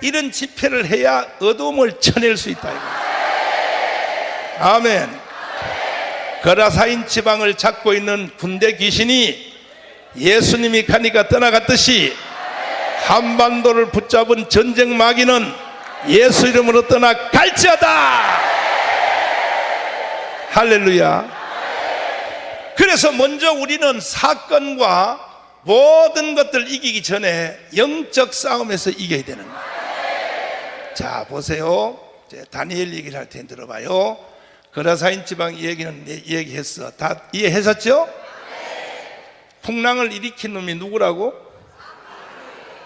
이런 집회를 해야 어둠을 쳐낼 수 있다. 아멘. 거라사인 지방을 잡고 있는 군대 귀신이 예수님이 가니까 떠나갔듯이 한반도를 붙잡은 전쟁 마귀는 예수 이름으로 떠나 갈지어다. 할렐루야. 그래서 먼저 우리는 사건과 모든 것들 이기기 전에 영적 싸움에서 이겨야 되는 거예요. 자, 보세요. 이제 다니엘 얘기를 할 테니 들어봐요. 거라사인 지방 얘기는 내 얘기했어. 다 이해하셨죠? 풍랑을 일으킨 놈이 누구라고?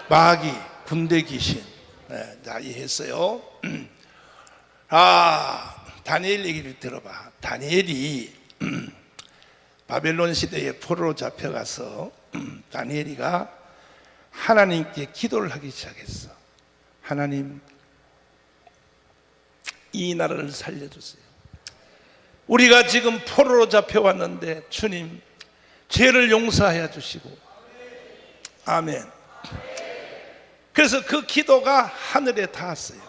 마귀, 군대 귀신. 네, 다 이해했어요. 아, 다니엘 얘기를 들어봐. 다니엘이 바벨론 시대에 포로로 잡혀가서 다니엘이가 하나님께 기도를 하기 시작했어. 하나님, 이 나라를 살려주세요. 우리가 지금 포로로 잡혀왔는데 주님, 죄를 용서하여 주시고, 아멘. 그래서 그 기도가 하늘에 닿았어요.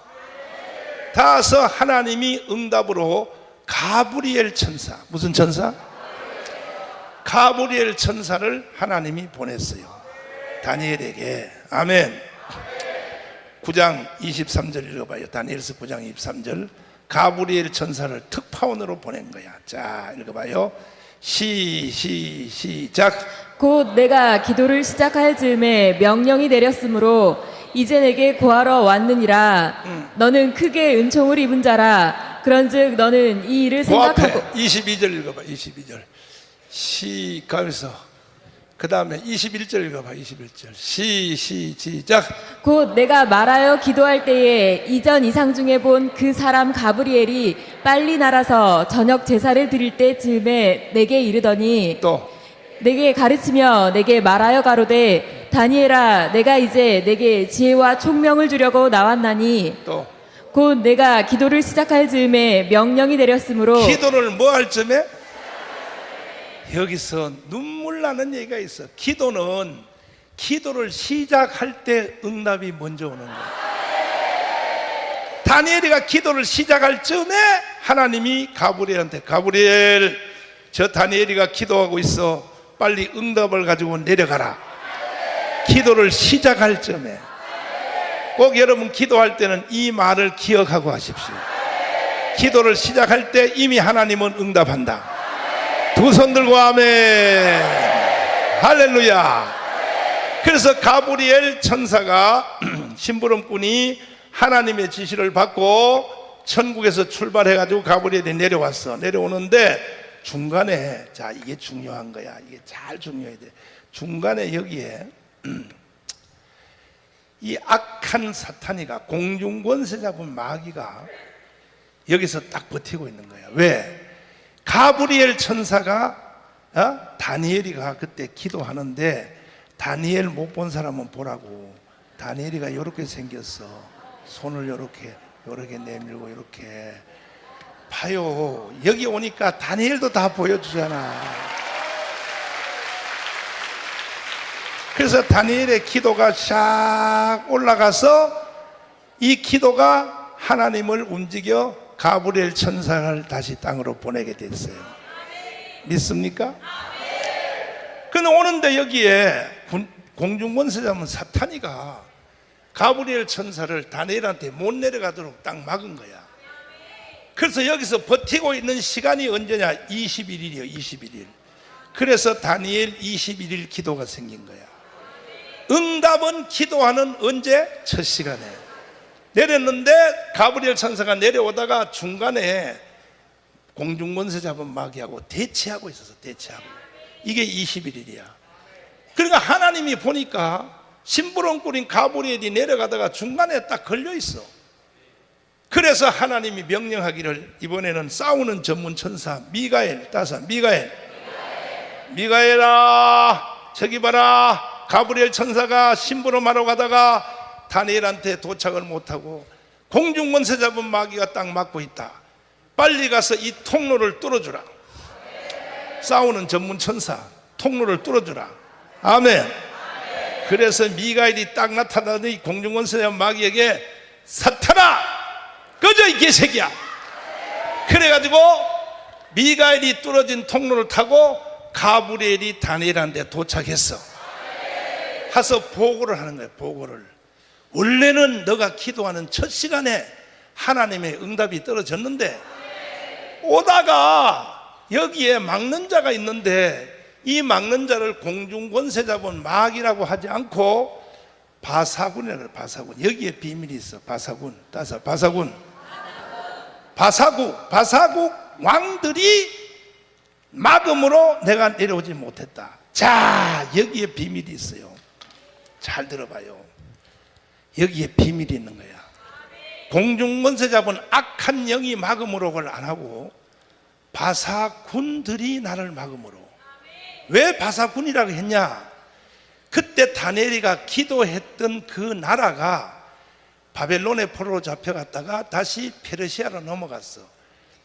닿아서 하나님이 응답으로 가브리엘 천사, 무슨 천사? 가브리엘 천사를 하나님이 보냈어요. 다니엘에게. 아멘. 9장 23절 읽어봐요. 다니엘서 9장 23절. 가브리엘 천사를 특파원으로 보낸 거야. 자, 읽어봐요. 시, 시, 시작. 곧 내가 기도를 시작할 즈음에 명령이 내렸으므로 이제 내게 구하러 왔느니라 너는 크게 은총을 입은 자라 그런즉 너는 이 일을 그 앞에 생각하고 22절 읽어봐. 22절. 시, 가면서. 그 다음에 21절 읽어봐. 21절. 시, 시, 시작. 곧 내가 말하여 기도할 때에 이전 이상 중에 본 그 사람 가브리엘이 빨리 날아서 저녁 제사를 드릴 때 즈음에 내게 이르더니 또. 내게 가르치며 내게 말하여 가로되 다니엘아 내가 이제 내게 지혜와 총명을 주려고 나왔나니 또. 곧 내가 기도를 시작할 즈음에 명령이 내렸으므로 기도를 뭐할 점에? 여기서 눈물 나는 얘기가 있어. 기도는 기도를 시작할 때 응답이 먼저 오는 거야. 다니엘이가 기도를 시작할 즈음에 하나님이 가브리엘한테 가브리엘 저 다니엘이가 기도하고 있어. 빨리 응답을 가지고 내려가라. 기도를 시작할 즈음에 꼭 여러분 기도할 때는 이 말을 기억하고 하십시오. 기도를 시작할 때 이미 하나님은 응답한다. 두 손 들고 아멘. 할렐루야. 그래서 가브리엘 천사가 심부름꾼이 하나님의 지시를 받고 천국에서 출발해 가지고 가브리엘이 내려왔어. 내려오는데 중간에 자 이게 중요한 거야. 이게 잘 중요해야 돼. 중간에 여기에 이 악한 사탄이가 공중 권세 잡은 마귀가 여기서 딱 버티고 있는 거야. 왜? 가브리엘 천사가 어? 다니엘이가 그때 기도하는데 다니엘 못 본 사람은 보라고. 다니엘이가 이렇게 생겼어. 손을 이렇게 이렇게 내밀고 이렇게 봐요. 여기 오니까 다니엘도 다 보여주잖아. 그래서 다니엘의 기도가 샥 올라가서 이 기도가 하나님을 움직여 가브리엘 천사를 다시 땅으로 보내게 됐어요. 믿습니까? 근데 오는데 여기에 공중권세자면 사탄이가 가브리엘 천사를 다니엘한테 못 내려가도록 딱 막은 거야. 그래서 여기서 버티고 있는 시간이 언제냐? 21일이요, 21일. 그래서 다니엘 21일 기도가 생긴 거야. 응답은 기도하는 언제? 첫 시간에. 내렸는데 가브리엘 천사가 내려오다가 중간에 공중권세 잡은 마귀하고 대치하고 있어서 대치하고. 이게 21일이야. 그러니까 하나님이 보니까 심부름꾼인 가브리엘이 내려가다가 중간에 딱 걸려 있어. 그래서 하나님이 명령하기를 이번에는 싸우는 전문 천사 미가엘 따서 미가엘 미가엘아 저기 봐라 가브리엘 천사가 심부름하러 가다가 다니엘한테 도착을 못하고 공중권세 잡은 마귀가 딱 막고 있다. 빨리 가서 이 통로를 뚫어주라. 싸우는 전문 천사 통로를 뚫어주라. 아멘. 그래서 미가엘이 딱 나타나더니 공중권세자 마귀에게 사탄아! 꺼져 이 개새끼야! 그래가지고 미가엘이 뚫어진 통로를 타고 가브리엘이 다니엘한 데 도착했어. 가서 보고를 하는 거예요 보고를 원래는 너가 기도하는 첫 시간에 하나님의 응답이 떨어졌는데 오다가 여기에 막는 자가 있는데 이 막는 자를 공중 권세자본 마귀라고 하지 않고 바사군이라고 바사군. 여기에 비밀이 있어. 바사군 따서 바사군. 바사국 바사국 왕들이 막음으로 내가 내려오지 못했다. 자 여기에 비밀이 있어요. 잘 들어봐요 여기에 비밀이 있는 거야. 공중권세 잡은 악한 영이 막음으로 그걸 안 하고 바사군들이 나를 막음으로. 왜 바사군이라고 했냐? 그때 다니엘이가 기도했던 그 나라가 바벨론의 포로로 잡혀갔다가 다시 페르시아로 넘어갔어.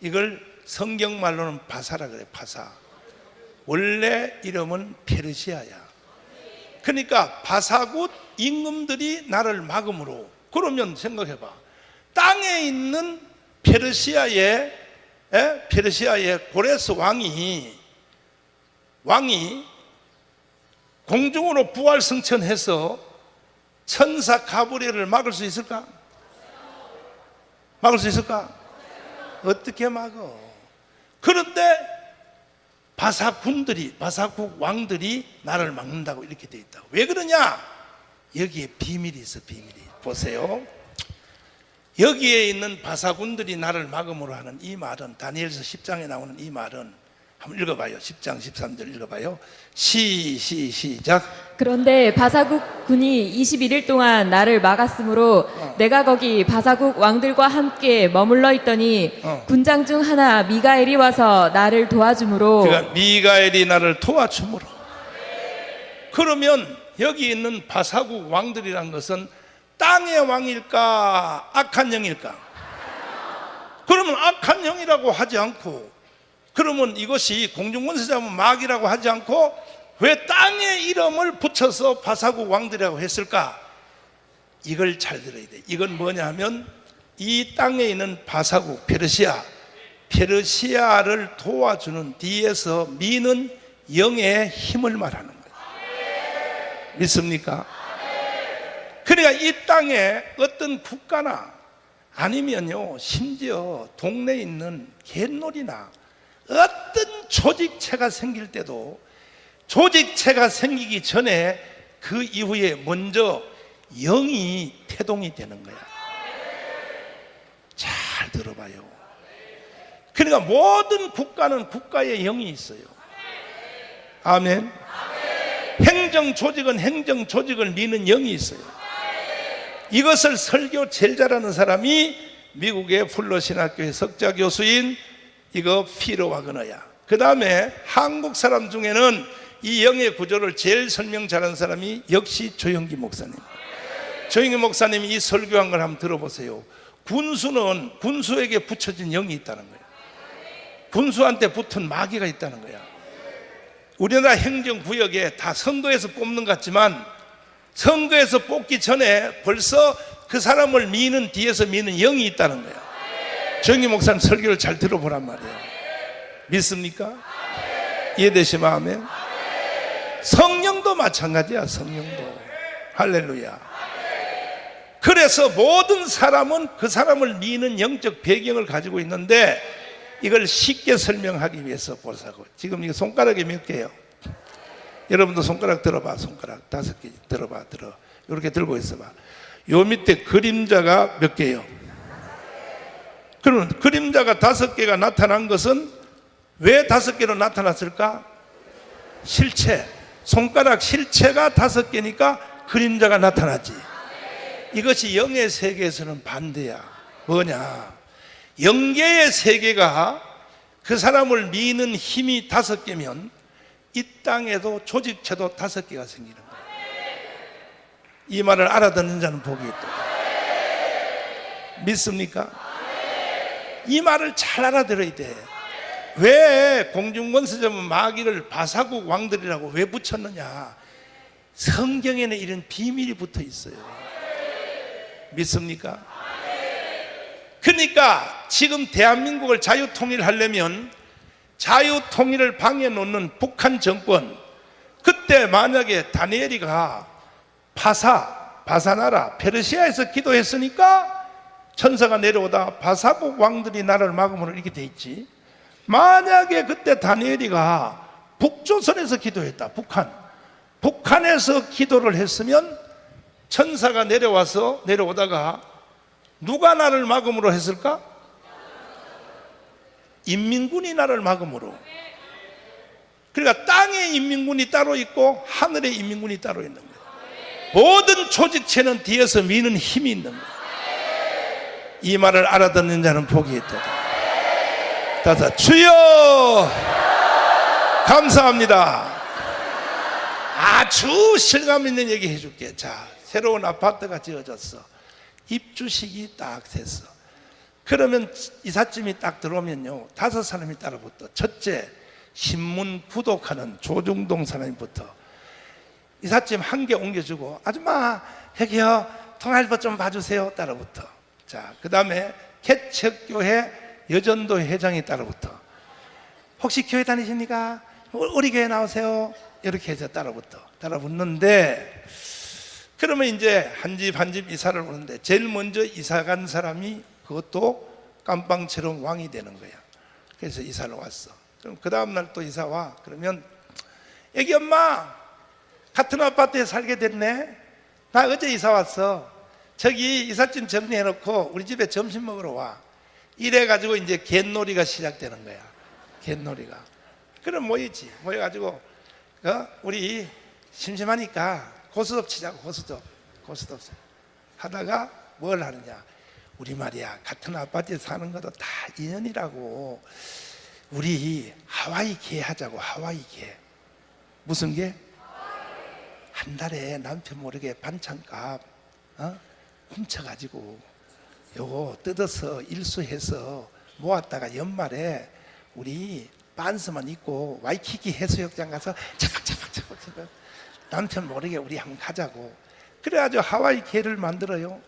이걸 성경 말로는 바사라 그래 바사. 원래 이름은 페르시아야. 그러니까 바사굿 임금들이 나를 막음으로 그러면 생각해봐 땅에 있는 페르시아의 에? 페르시아의 고레스 왕이 왕이 공중으로 부활 승천해서 천사 가브리엘을 막을 수 있을까? 막을 수 있을까? 어떻게 막어? 그런데 바사군들이 바사국 왕들이 나를 막는다고 이렇게 돼 있다. 왜 그러냐? 여기에 비밀이 있어 비밀이. 보세요. 여기에 있는 바사군들이 나를 막음으로 하는 이 말은 다니엘서 10장에 나오는 이 말은 한번 읽어봐요. 10장 13절 읽어봐요. 시, 시, 시작. 그런데 바사국 군이 21일 동안 나를 막았으므로 내가 거기 바사국 왕들과 함께 머물러 있더니 어. 군장 중 하나 미가엘이 와서 나를 도와주므로 그러니까 미가엘이 나를 도와주므로. 그러면 여기 있는 바사국 왕들이란 것은 땅의 왕일까 악한 영일까? 그러면 악한 영이라고 하지 않고 그러면 이것이 공중권세자면 마귀라고 하지 않고 왜 땅의 이름을 붙여서 바사국 왕들이라고 했을까? 이걸 잘 들어야 돼. 이건 뭐냐 하면 이 땅에 있는 바사국 페르시아 페르시아를 도와주는 뒤에서 미는 영의 힘을 말하는. 믿습니까? 그러니까 이 땅에 어떤 국가나 아니면요 심지어 동네에 있는 갯놀이나 어떤 조직체가 생길 때도 조직체가 생기기 전에 그 이후에 먼저 영이 태동이 되는 거야. 잘 들어봐요. 그러니까 모든 국가는 국가의 영이 있어요. 아멘. 행정 조직은 행정 조직을 미는 영이 있어요. 이것을 설교 제일 잘하는 사람이 미국의 플러 신학교의 석자 교수인 이거 피로 와그너야. 그 다음에 한국 사람 중에는 이 영의 구조를 제일 설명 잘하는 사람이 역시 조영기 목사님. 조영기 목사님이 이 설교한 걸 한번 들어보세요. 군수는 군수에게 붙여진 영이 있다는 거예요. 군수한테 붙은 마귀가 있다는 거야. 우리나라 행정구역에 다 선거에서 뽑는 것 같지만 선거에서 뽑기 전에 벌써 그 사람을 미는 뒤에서 미는 영이 있다는 거야. 정희 목사님 설교를 잘 들어보란 말이에요. 믿습니까? 이해되시면 아멘. 성령도 마찬가지야, 성령도. 할렐루야. 그래서 모든 사람은 그 사람을 미는 영적 배경을 가지고 있는데 이걸 쉽게 설명하기 위해서 보자고. 지금 이거 손가락이 몇 개요? 여러분도 손가락 들어봐, 손가락 다섯 개 들어봐, 들어. 이렇게 들고 있어봐. 요 밑에 그림자가 몇 개요? 그러면 그림자가 다섯 개가 나타난 것은 왜 다섯 개로 나타났을까? 실체. 손가락 실체가 다섯 개니까 그림자가 나타나지. 이것이 영의 세계에서는 반대야. 뭐냐? 영계의 세계가 그 사람을 미는 힘이 다섯 개면 이 땅에도 조직체도 다섯 개가 생기는 거야. 이 말을 알아듣는 자는 복이 있다. 믿습니까? 이 말을 잘 알아들어야 돼. 왜 공중권세점은 마귀를 바사국 왕들이라고 왜 붙였느냐? 성경에는 이런 비밀이 붙어 있어요. 믿습니까? 그러니까 지금 대한민국을 자유 통일하려면 자유 통일을 방해 놓는 북한 정권 그때 만약에 다니엘이가 바사 바사나라 페르시아에서 기도했으니까 천사가 내려오다 바사국 왕들이 나라를 막음으로 이렇게 돼 있지. 만약에 그때 다니엘이가 북조선에서 기도했다. 북한. 북한에서 기도를 했으면 천사가 내려와서 내려오다가 누가 나를 막음으로 했을까? 인민군이 나를 막음으로. 그러니까 땅의 인민군이 따로 있고 하늘의 인민군이 따로 있는 거예요. 모든 조직체는 뒤에서 미는 힘이 있는 거예요. 이 말을 알아듣는 자는 복이 있다. 다섯 주여 감사합니다. 아주 실감 있는 얘기 해줄게. 자, 새로운 아파트가 지어졌어. 입주식이 딱 됐어. 그러면 이삿짐이 딱 들어오면요. 다섯 사람이 따라붙어. 첫째, 신문 구독하는 조중동 사람이부터. 이삿짐 한 개 옮겨주고, 아줌마, 여기요. 통할부 좀 봐주세요. 따라붙어. 자, 그 다음에 개척교회 여전도 회장이 따라붙어. 혹시 교회 다니십니까? 우리 교회 나오세요. 이렇게 해서 따라붙어. 따라붙는데, 그러면 이제 한 집 한 집 이사를 오는데, 제일 먼저 이사 간 사람이 그것도 깜빵처럼 왕이 되는 거야. 그래서 이사를 왔어. 그럼 그 다음날 또 이사 와. 그러면, 애기 엄마, 같은 아파트에 살게 됐네. 나 어제 이사 왔어. 저기 이삿짐 정리해놓고 우리 집에 점심 먹으러 와. 이래가지고 이제 갯놀이가 시작되는 거야. 갯놀이가. 그럼 모이지. 모여가지고, 어? 우리 심심하니까 고스톱 치자고, 고스톱. 고스톱. 하다가 뭘 하느냐. 우리 말이야. 같은 아파트에 사는 것도 다 인연이라고. 우리 하와이 개 하자고, 하와이 개. 무슨 개? 한 달에 남편 모르게 반찬값 어? 훔쳐가지고 요거 뜯어서 일수해서 모았다가 연말에 우리 반스만 입고 와이키키 해수욕장 가서 차박차박차박 차박 남편 모르게 우리 한번 가자고 그래가지고 하와이 개를 만들어요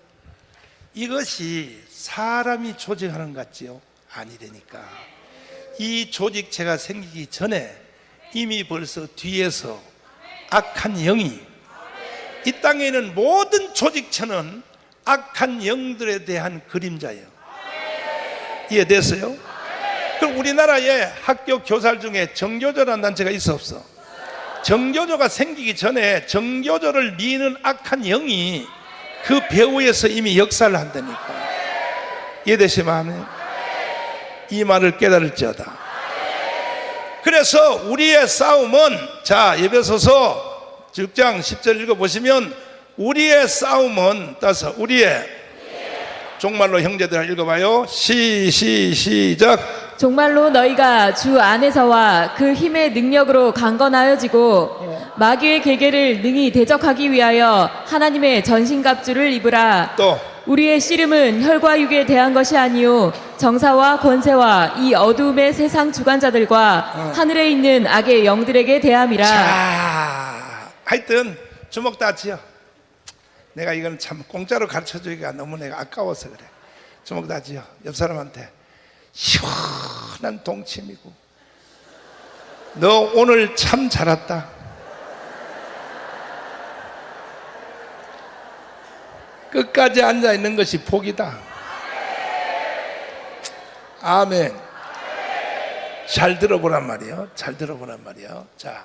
이것이 사람이 조직하는 것 같지요? 아니라니까 이 조직체가 생기기 전에 이미 벌써 뒤에서 악한 영이 이 땅에 는 모든 조직체는 악한 영들에 대한 그림자예요. 이해됐어요? 그럼 우리나라에 학교 교사 중에 정교조라는 단체가 있어 없어? 정교조가 생기기 전에 정교조를 미는 악한 영이 그 배후에서 이미 역사를 한다니까. 이해되시면 이 말을 깨달을지어다. 그래서 우리의 싸움은 자 예배소서 6장 10절 읽어보시면 우리의 싸움은 따서 우리의 종말로 형제들 읽어봐요 시 시 시작 정말로 너희가 주 안에서와 그 힘의 능력으로 강건하여지고 마귀의 계계를 능히 대적하기 위하여 하나님의 전신갑주를 입으라. 또 우리의 씨름은 혈과 육에 대한 것이 아니요 정사와 권세와 이 어두움의 세상 주관자들과 하늘에 있는 악의 영들에게 대함이라. 자, 하여튼 주먹 다 지어. 내가 이건 참 공짜로 가르쳐 주기가 너무 내가 아까워서 그래. 주먹 다 지어. 옆 사람한테 시원한 동침이고. 너 오늘 참 잘 왔다. 끝까지 앉아 있는 것이 복이다. 아멘. 잘 들어보란 말이요. 잘 들어보란 말이요. 자,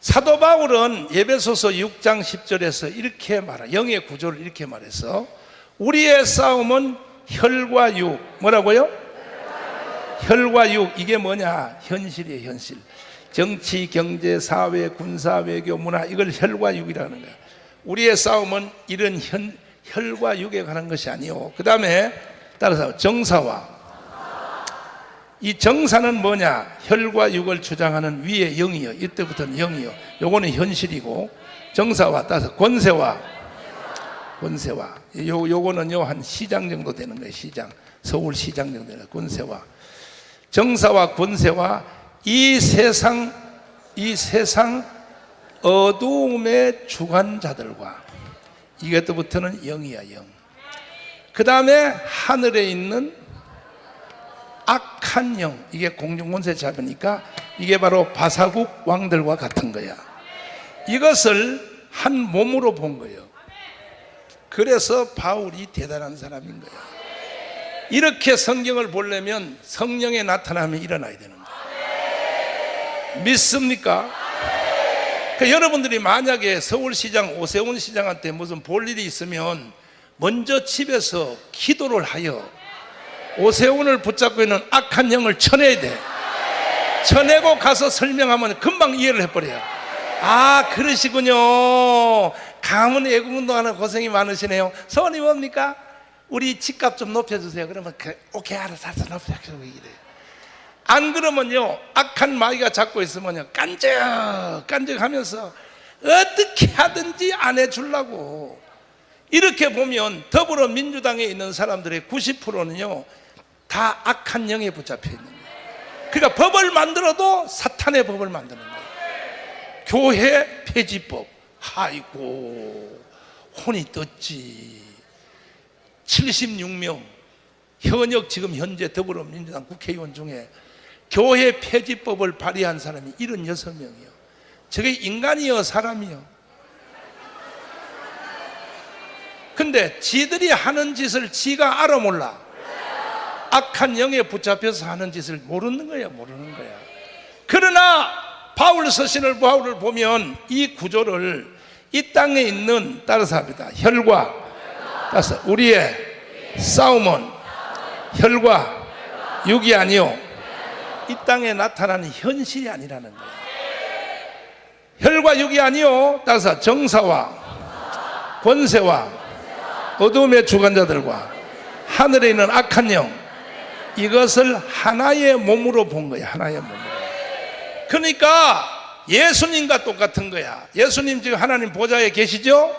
사도 바울은 예배소서 6장 10절에서 이렇게 말하 영의 구조를 이렇게 말해서 우리의 싸움은 혈과 육 뭐라고요? 혈과 육 이게 뭐냐? 현실이에요, 현실. 정치, 경제, 사회, 군사, 외교, 문화 이걸 혈과 육이라는 거야. 우리의 싸움은 이런 현, 혈과 육에 관한 것이 아니요. 그 다음에 따라서 정사와 이 정사는 뭐냐? 혈과 육을 주장하는 위의 영이요. 이때부터는 영이요. 요거는 현실이고 정사와 따라서 권세와 권세와 요 요거는요 한 시장 정도 되는 거예요. 시장 서울 시장 정도 되는 권세와 정사와 권세와 이 세상 이 세상 어두움의 주관자들과 이것부터는 영이야 영. 그 다음에 하늘에 있는 악한 영 이게 공중권세 잡으니까 이게 바로 바사국 왕들과 같은 거야. 이것을 한 몸으로 본 거예요. 그래서 바울이 대단한 사람인 거야. 이렇게 성경을 보려면 성령의 나타남이 일어나야 되는 거야. 믿습니까? 그 여러분들이 만약에 서울시장 오세훈 시장한테 무슨 볼 일이 있으면 먼저 집에서 기도를 하여 오세훈을 붙잡고 있는 악한 영을 쳐내야 돼. 쳐내고 가서 설명하면 금방 이해를 해버려요. 아, 그러시군요. 가문 애국운동 하는 고생이 많으시네요. 소원이 뭡니까? 우리 집값 좀 높여주세요. 그러면 그, 오케이, 알았어, 알았어, 높여주세요. 이래. 안 그러면요, 악한 마귀가 잡고 있으면요, 깐적, 깐적 하면서 어떻게 하든지 안 해주려고. 이렇게 보면 더불어민주당에 있는 사람들의 90%는요, 다 악한 영에 붙잡혀 있는 거예요. 그러니까 법을 만들어도 사탄의 법을 만드는 거예요. 교회 폐지법. 아이고, 혼이 떴지. 76명, 현역 지금 현재 더불어민주당 국회의원 중에 교회 폐지법을 발의한 사람이 76명이요. 저게 인간이요, 사람이요. 근데 지들이 하는 짓을 지가 알아 몰라. 악한 영에 붙잡혀서 하는 짓을 모르는 거야, 모르는 거야. 그러나 바울 서신을 바울을 보면 이 구조를 이 땅에 있는 따라서 합니다. 혈과 따라서 우리의 싸움은 혈과 육이 아니요 이 땅에 나타나는 현실이 아니라는 거예요. 혈과 육이 아니요 따라서 정사와 권세와 어둠의 주관자들과 하늘에 있는 악한 영 이것을 하나의 몸으로 본 거야 하나의 몸으로. 그러니까 예수님과 똑같은 거야. 예수님 지금 하나님 보좌에 계시죠?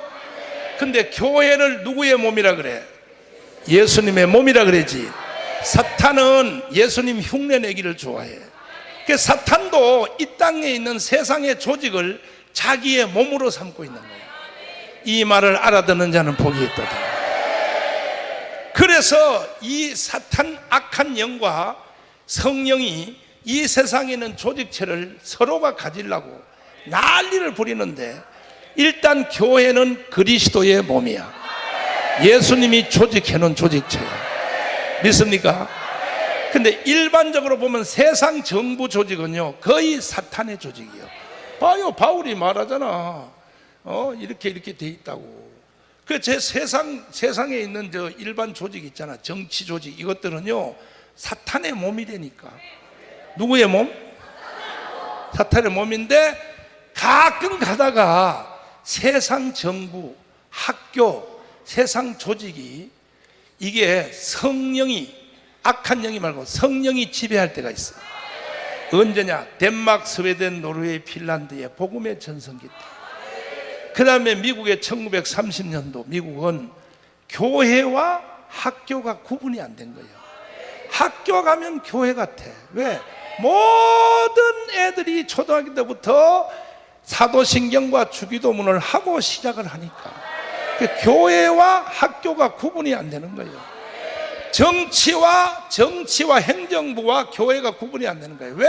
근데 교회를 누구의 몸이라 그래? 예수님의 몸이라 그러지. 사탄은 예수님 흉내 내기를 좋아해. 그 사탄도 이 땅에 있는 세상의 조직을 자기의 몸으로 삼고 있는 거야. 이 말을 알아듣는 자는 복이 있도다 그래서 이 사탄 악한 영과 성령이 이 세상에 있는 조직체를 서로가 가지려고 난리를 부리는데 일단 교회는 그리스도의 몸이야. 예수님이 조직해놓은 조직체야. 믿습니까? 근데 일반적으로 보면 세상 정부 조직은요 거의 사탄의 조직이요. 봐요 바울이 말하잖아. 어 이렇게 이렇게 돼 있다고. 그 제 세상 세상에 있는 저 일반 조직 있잖아 정치 조직 이것들은요 사탄의 몸이 되니까 누구의 몸? 사탄의 몸인데 가끔 가다가 세상 정부, 학교, 세상 조직이 이게 성령이 악한 영이 말고 성령이 지배할 때가 있어. 언제냐? 덴마크, 스웨덴, 노르웨이, 핀란드의 복음의 전성기 때. 그 다음에 미국의 1930년도 미국은 교회와 학교가 구분이 안 된 거예요. 학교 가면 교회 같아. 왜? 모든 애들이 초등학교 때부터 사도신경과 주기도문을 하고 시작을 하니까 그 교회와 학교가 구분이 안 되는 거예요. 정치와 정치와 행정부와 교회가 구분이 안 되는 거예요. 왜?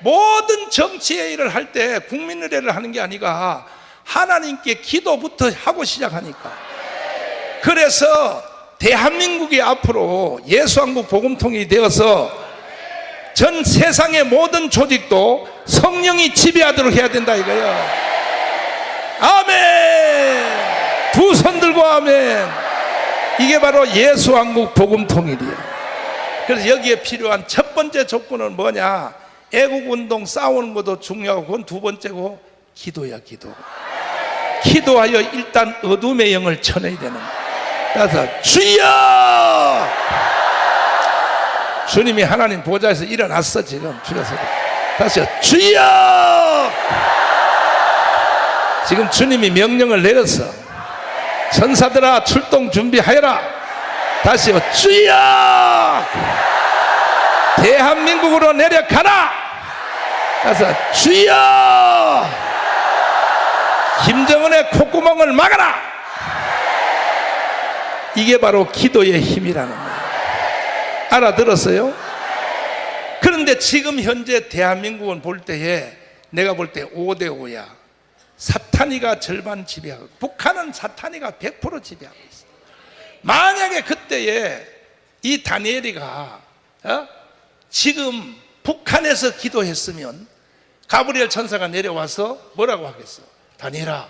모든 정치의 일을 할 때 국민의 일을 하는 게 아니라 하나님께 기도부터 하고 시작하니까. 그래서 대한민국이 앞으로 예수한국 복음통이 되어서 전 세상의 모든 조직도 성령이 지배하도록 해야 된다 이거예요. 아멘. 두 손 들고 아멘. 이게 바로 예수한국 복음통일이에요. 그래서 여기에 필요한 첫 번째 조건은 뭐냐? 애국운동 싸우는 것도 중요하고 그건 두 번째고 기도야 기도. 기도하여 일단 어둠의 영을 쳐내야 되는. 따라서 주여! 주님이 하나님 보좌에서 일어났어 지금. 주여서. 다시요 주여! 지금 주님이 명령을 내렸어 천사들아 출동 준비하여라. 다시요 주여! 대한민국으로 내려가라! 그래서 주여 김정은의 콧구멍을 막아라. 이게 바로 기도의 힘이라는 거예요. 알아들었어요? 그런데 지금 현재 대한민국은 볼 때에 내가 볼 때 5대 5야. 사탄이가 절반 지배하고 북한은 사탄이가 100% 지배하고 있어. 만약에 그때에 이 다니엘이가 어? 지금 북한에서 기도했으면 가브리엘 천사가 내려와서 뭐라고 하겠어? 다니엘아,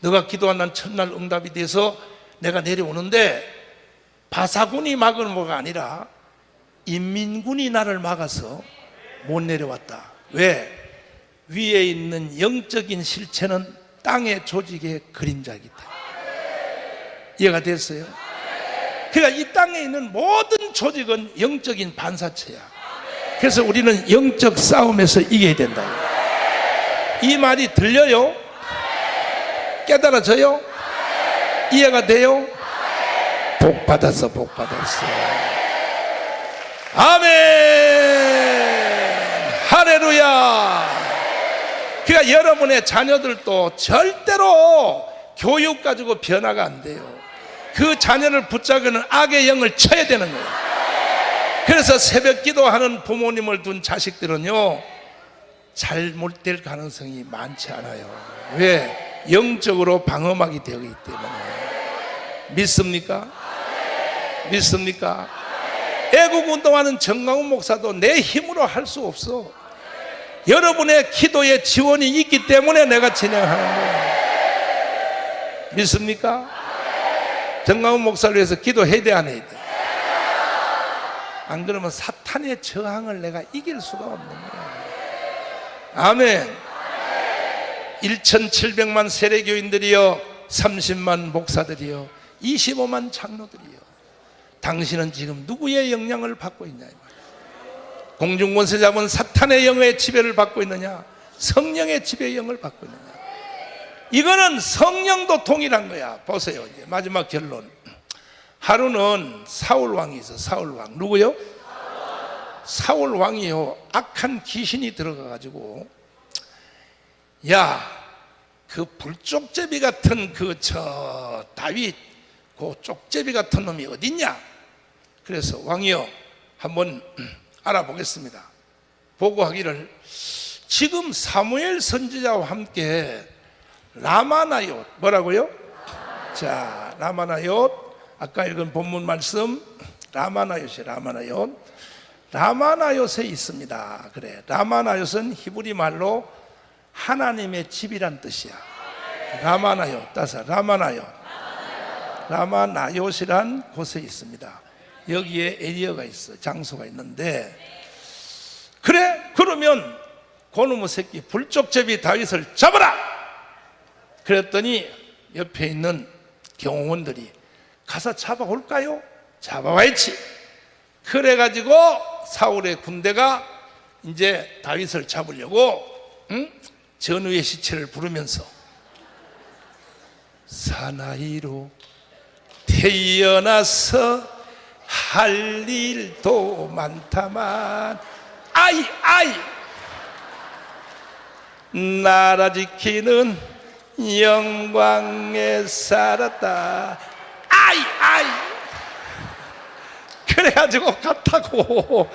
너가 기도한 난 첫날 응답이 돼서 내가 내려오는데 바사군이 막은 뭐가 아니라 인민군이 나를 막아서 못 내려왔다. 왜? 위에 있는 영적인 실체는 땅의 조직의 그림자이기 때문에. 이해가 됐어요? 그러니까 이 땅에 있는 모든 조직은 영적인 반사체야. 그래서 우리는 영적 싸움에서 이겨야 된다. 이 말이 들려요? 깨달아져요? 이해가 돼요? 복 받았어, 복 받았어. 아멘! 할렐루야! 그러니까 여러분의 자녀들도 절대로 교육 가지고 변화가 안 돼요. 그 자녀를 붙잡는 악의 영을 쳐야 되는 거예요. 그래서 새벽 기도하는 부모님을 둔 자식들은요, 잘못될 가능성이 많지 않아요. 왜? 영적으로 방어막이 되기 때문에. 믿습니까? 믿습니까? 애국 운동하는 정강훈 목사도 내 힘으로 할 수 없어. 여러분의 기도에 지원이 있기 때문에 내가 진행하는 거예요. 믿습니까? 정강훈 목사를 위해서 기도해야 돼, 안 해야 돼? 안 그러면 사탄의 저항을 내가 이길 수가 없는 거예요. 아멘. 1,700만 세례교인들이여, 30만 목사들이여, 25만 장로들이여. 당신은 지금 누구의 영향을 받고 있냐? 공중권세 잡은 사탄의 영의 지배를 받고 있느냐? 성령의 지배의 영을 받고 있느냐? 이거는 성령도 동일한 거야. 보세요. 이제 마지막 결론. 하루는 사울 왕이 있어. 사울 왕. 누구요? 사울 왕이요. 악한 귀신이 들어가 가지고 야, 그 불쪽제비 같은 그 저 다윗 그 쪽제비 같은 놈이 어딨냐? 그래서 왕이요. 한번 알아보겠습니다. 보고하기를 지금 사무엘 선지자와 함께 라마나요 뭐라고요? 자 라마나요 아까 읽은 본문 말씀 라마나요시 라마나요 라마나요에 있습니다. 그래 라마나요는 히브리 말로 하나님의 집이란 뜻이야. 라마나요 따서 라마나요 라마나요시란 곳에 있습니다. 여기에 에리어가 있어 장소가 있는데 그래 그러면 고놈의 새끼 불쪽제비 다윗을 잡아라 그랬더니 옆에 있는 경호원들이 가서 잡아올까요? 잡아와야지 그래가지고 사울의 군대가 이제 다윗을 잡으려고 응? 전우의 시체를 부르면서 사나이로 태어나서 할 일도 많다만 아이 아이! 나라 지키는 영광에 살았다. 아이 아이! 그래가지고 갔다고.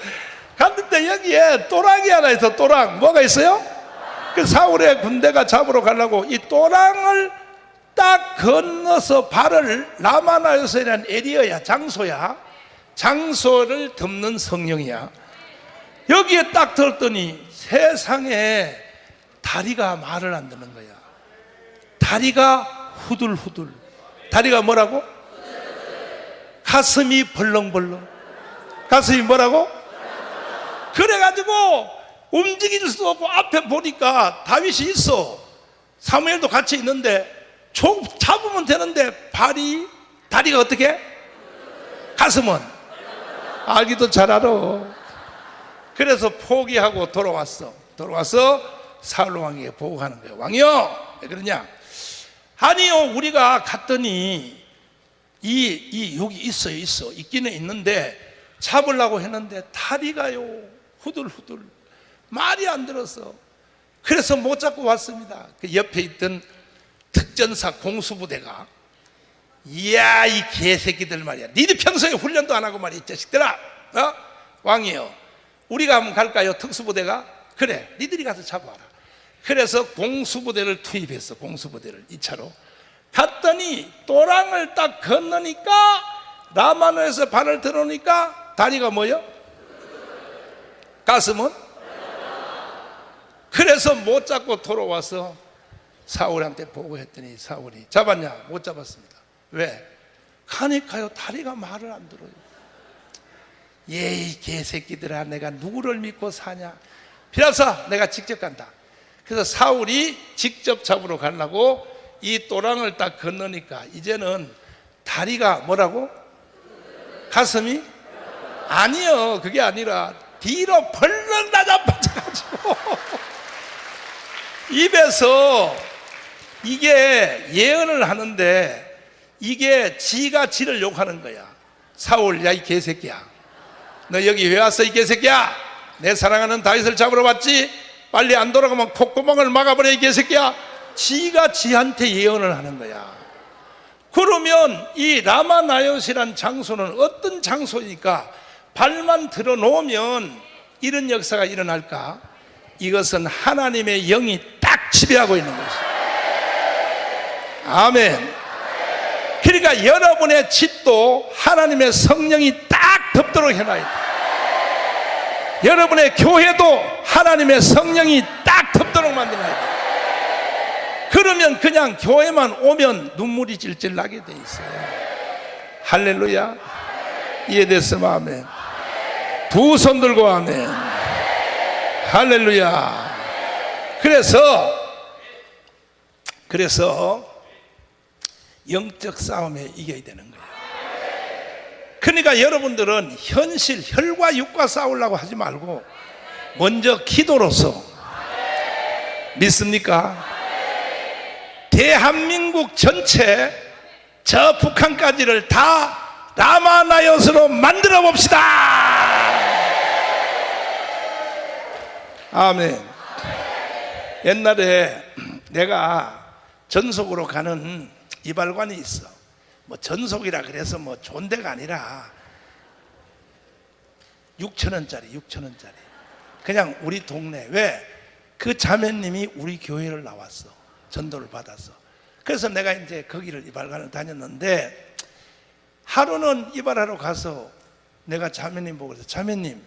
갔는데 여기에 또랑이 하나 있어 또랑. 뭐가 있어요? 그 사울의 군대가 잡으러 가려고 이 또랑을 딱 건너서 발을 라마나요스라는 에리어야 장소야. 장소를 덮는 성령이야. 여기에 딱 들었더니 세상에 다리가 말을 안 듣는 거야. 다리가 후들후들. 다리가 뭐라고? 가슴이 벌렁벌렁. 가슴이 뭐라고? 그래가지고 움직일 수 없고 앞에 보니까 다윗이 있어 사무엘도 같이 있는데 총 잡으면 되는데 발이 다리가 어떻게? 가슴은 알기도 잘 알아. 그래서 포기하고 돌아왔어. 돌아와서 사울 왕에게 보고하는 거예요. 왕이요, 왜 그러냐? 아니요, 우리가 갔더니 이, 이 여기 있어요, 있어. 있기는 있는데 잡으려고 했는데 다리가요 후들후들 말이 안 들어서 그래서 못 잡고 왔습니다. 그 옆에 있던 특전사 공수부대가 이야 이 개새끼들 말이야 니들 평소에 훈련도 안 하고 말이야 이 자식들아 어? 왕이요 우리가 한번 갈까요 특수부대가 그래 니들이 가서 잡아와라 그래서 공수부대를 투입했어 공수부대를 2차로 갔더니 또랑을 딱 건너니까 라마노에서 발을 들어오니까 다리가 뭐요? 가슴은? 그래서 못 잡고 돌아와서 사울한테 보고했더니 사울이 잡았냐? 못 잡았습니다. 왜? 가니까요 다리가 말을 안 들어요. 예이 개새끼들아 내가 누구를 믿고 사냐? 비라사 내가 직접 간다. 그래서 사울이 직접 잡으러 가려고 이 또랑을 딱 건너니까 이제는 다리가 뭐라고? 가슴이? 아니요 그게 아니라 뒤로 벌렁 나자빠져가지고 입에서 이게 예언을 하는데 이게 지가 지를 욕하는 거야. 사울, 야 이 개새끼야. 너 여기 왜 왔어 이 개새끼야? 내 사랑하는 다윗을 잡으러 왔지? 빨리 안 돌아가면 콧구멍을 막아버려 이 개새끼야. 지가 지한테 예언을 하는 거야. 그러면 이 라마나요시란 장소는 어떤 장소니까 발만 들어놓으면 이런 역사가 일어날까? 이것은 하나님의 영이 딱 지배하고 있는 것이에요. 아멘. 그러니까 여러분의 집도 하나님의 성령이 딱 덮도록 해놔야 돼. 여러분의 교회도 하나님의 성령이 딱 덮도록 만들어야 돼. 그러면 그냥 교회만 오면 눈물이 질질 나게 돼 있어요. 할렐루야. 이해됐으면 아멘. 두 손 들고 아멘. 할렐루야. 그래서 그래서 영적 싸움에 이겨야 되는 거예요. 그러니까 여러분들은 현실 혈과 육과 싸우려고 하지 말고 먼저 기도로서 믿습니까? 대한민국 전체 저 북한까지를 다 라마나요스로 만들어 봅시다. 아멘. 옛날에 내가 전속으로 가는 이발관이 있어. 뭐 전속이라 그래서 뭐 데가 아니라 6천 원짜리, 6천 원짜리. 그냥 우리 동네 왜 그 자매님이 우리 교회를 나왔어. 전도를 받았어. 그래서 내가 이제 거기를 이발관을 다녔는데 하루는 이발하러 가서 내가 자매님 보고 그래서 자매님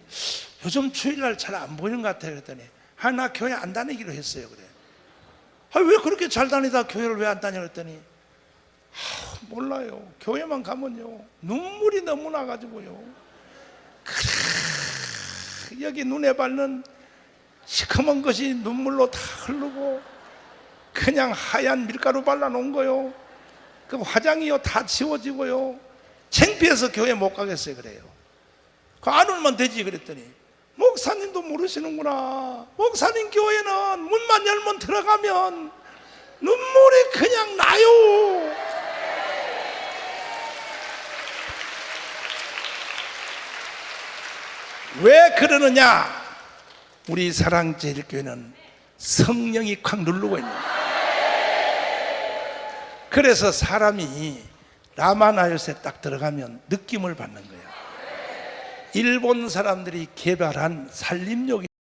요즘 주일날 잘 안 보이는 것 같아요 그랬더니 아 나 교회 안 다니기로 했어요 그래. 아 왜 그렇게 잘 다니다 교회를 왜 안 다녀? 그랬더니 아, 몰라요. 교회만 가면요 눈물이 너무 나가지고요. 그래 여기 눈에 밟는 시커먼 것이 눈물로 다 흐르고 그냥 하얀 밀가루 발라놓은 거요. 그 화장이요 다 지워지고요. 창피해서 교회 못 가겠어요 그래요. 그 안 울면 되지 그랬더니 목사님도 모르시는구나. 목사님 교회는 문만 열면 들어가면 눈물이 그냥 나요. 왜 그러느냐? 우리 사랑제일교회는 성령이 콱 누르고 있는 거예요 그래서 사람이 라마나요스에 딱 들어가면 느낌을 받는 거예요 일본 사람들이 개발한 산림욕이